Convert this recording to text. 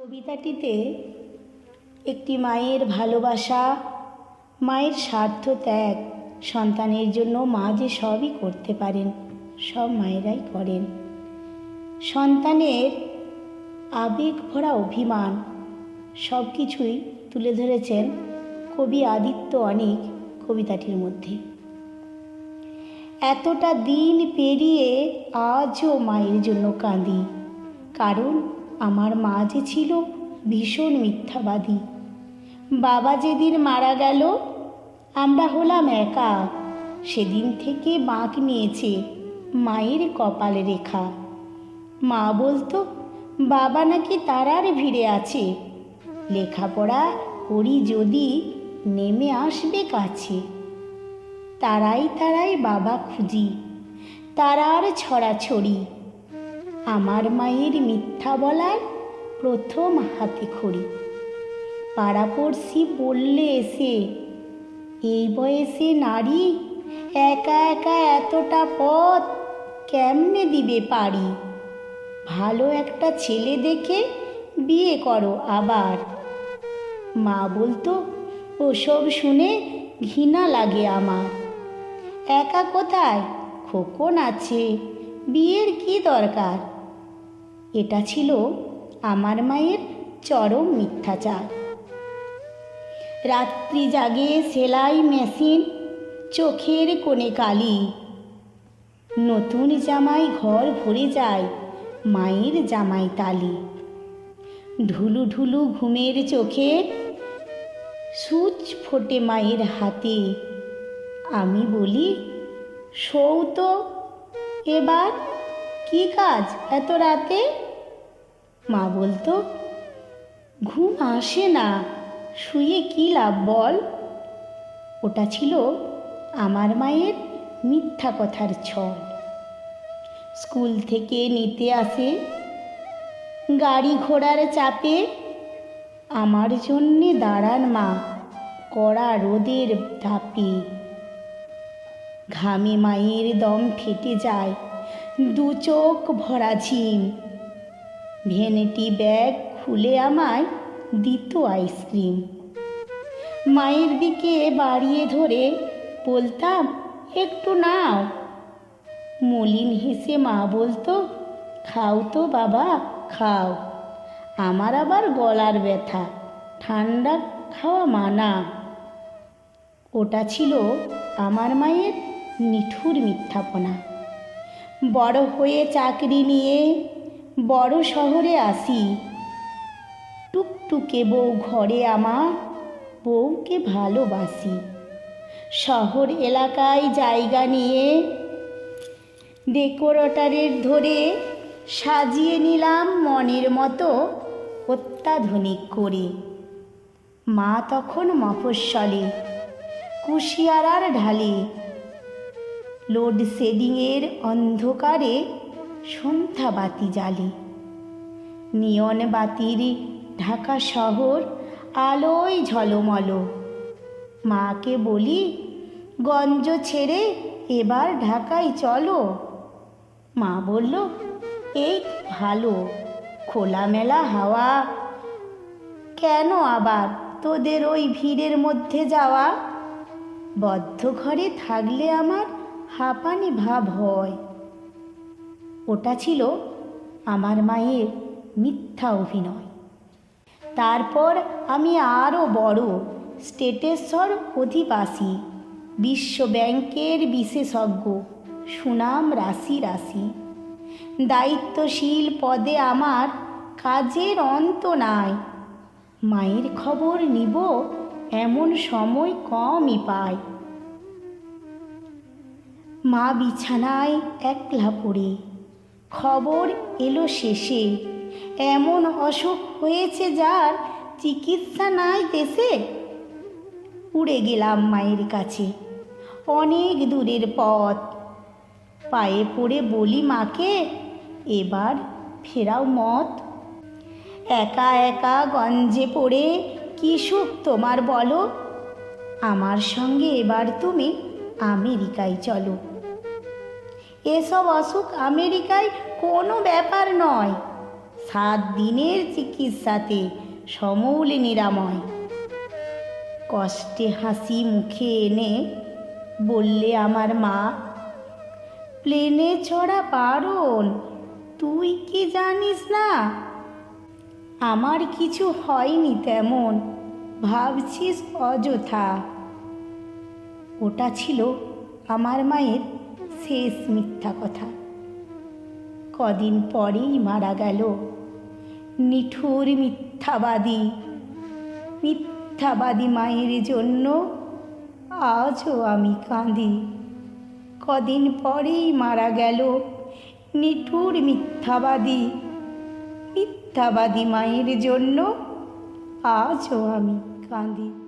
কবিতাটিতে একটি মায়ের ভালোবাসা, মায়ের স্বার্থ ত্যাগ, সন্তানের জন্য মা যে সবই করতে পারেন, সব মায়েরাই করেন। সন্তানের আবেগ ভরা অভিমান, সব কিছুই তুলে ধরেছেন কবি আদিত্য অনেক কবিতাটির মধ্যে। এতটা দিন পেরিয়ে আজও মায়ের জন্য কাঁদি, কারণ আমার মা যে ছিল ভীষণ মিথ্যাবাদী। বাবা যেদিন মারা গেল, আমরা হলাম একা। সেদিন থেকে বাঁক নিয়েছে মায়ের কপালে রেখা। মা বলতো, বাবা নাকি তারার ভিড়ে আছে। লেখাপড়া করি যদি নেমে আসবে কাছে। তারাই তারাই বাবা খুঁজি, তারার ছড়াছড়ি। আমার মায়ের মিথ্যা বলার প্রথম হাতে খড়ি। পাড়াপড়শি বললে এসে, এই বয়সে নারী একা একা এতটা পথ কেমনে দিবে পারি ভালো একটা ছেলে দেখে বিয়ে করো আবার। মা বলতো, ওসব শুনে ঘৃণা লাগে আমার। একা কোথায়? খোকন আছে বিয়ের কি দরকার? এটা ছিল আমার মায়ের চরম মিথ্যাচার। রাত্রি জাগে সেলাই মেশিন, চোখের কোণে কালি। নতুন জামাই ঘর ভরে যায় মায়ের জামাই তালি। ঢুলু ঢুলু ঘুমের চোখে সূচ ফোটে মায়ের হাতে। আমি বলি, সৌ তো এবার কি কাজ এত রাতে? মা বলতো, ঘুম আসে না, শুয়ে কি লাভ বল? ওটা ছিল আমার মায়ের মিথ্যা কথার ছল। স্কুল থেকে নিতে আসে, গাড়ি ঘোড়ার চাপে। আমার জন্যে দাঁড়ান মা, কড়া রোদের ধাপে ঘামে মায়ের দম ফেটে যায়। দু চোখ ভরা ঝিম। ভেনেটি ব্যাগ খুলে আমায় দিত আইসক্রিম। মায়ের দিকে বাড়িয়ে ধরে বলতাম, একটু নাও। মলিন হেসে মা বলতো, খাও তো বাবা, খাও। আমার আবার গলার ব্যথা, ঠান্ডা খাওয়া মানা। ওটা ছিল আমার মায়ের নিঠুর মিথ্যাপনা। বড় হয়ে চাকরি নিয়ে বড় শহরে আসি। টুকটুকে বউ ঘরে আমার বউকে ভালোবাসি। শহর এলাকায় জায়গা নিয়ে ডেকোরেটরের ধরে সাজিয়ে নিলাম মনের মতো অত্যাধুনিক করে। মা তখন মফস্বলে, কুশিয়ারার ঢালে লোডশেডিংয়ের অন্ধকারে সন্ধ্যা বাতি জ্বালে। নিয়ন বাতির ঢাকা শহর আলোয় ঝলমল। মাকে বলি, গঞ্জ ছেড়ে এবার ঢাকায় চলো। মা বলল, এই ভালো, খোলামেলা হাওয়া। কেন আবার তোদের ওই ভিড়ের মধ্যে যাওয়া? বদ্ধ ঘরে থাকলে আমার হাঁপানি ভাব হয়। ওটা ছিল আমার মায়ের মিথ্যা অভিনয়। তারপর আমি আরও বড় স্টেটেশ্বর অধিবাসী, বিশ্ব ব্যাংকের বিশেষজ্ঞ, সুনাম রাশি রাশি। দায়িত্বশীল পদে আমার কাজের অন্ত নাই। মায়ের খবর নিব এমন সময় কমই পাই মা বিছানায় একলা পড়ে। খবর এলো শেষে, এমন অসুখ হয়েছে যার চিকিৎসা নাই দেশে? উড়ে গেলাম মায়ের কাছে, অনেক দূরের পথ। পায়ে পড়ে বলি, মাকে, এবার ফেরাও মত। একা একা গঞ্জে পড়ে কি সুখ তোমার বলো? আমার সঙ্গে এবার তুমি আমেরিকায় চলো। এসব অসুখ আমেরিকায় কোনো ব্যাপার নয়। সাত দিনের চিকিৎসাতে সমূলে নিরাময়। কষ্টে হাসি মুখে এনে বললে আমার মা, প্লেনে চড়া পারণ তুই কি জানিস না? আমার কিছু হয়নি তেমন, ভাবছিস অযথা। ওটা ছিল আমার মায়ের শেষ মিথ্যা কথা। কদিন পরেই মারা গেল নিঠুর মিথ্যাবাদী। মিথ্যাবাদী মায়ের জন্য আজও আমি কাঁদি। কদিন পরেই মারা গেল নিঠুর মিথ্যাবাদী। মিথ্যাবাদী মায়ের জন্য আজও আমি কাঁদি।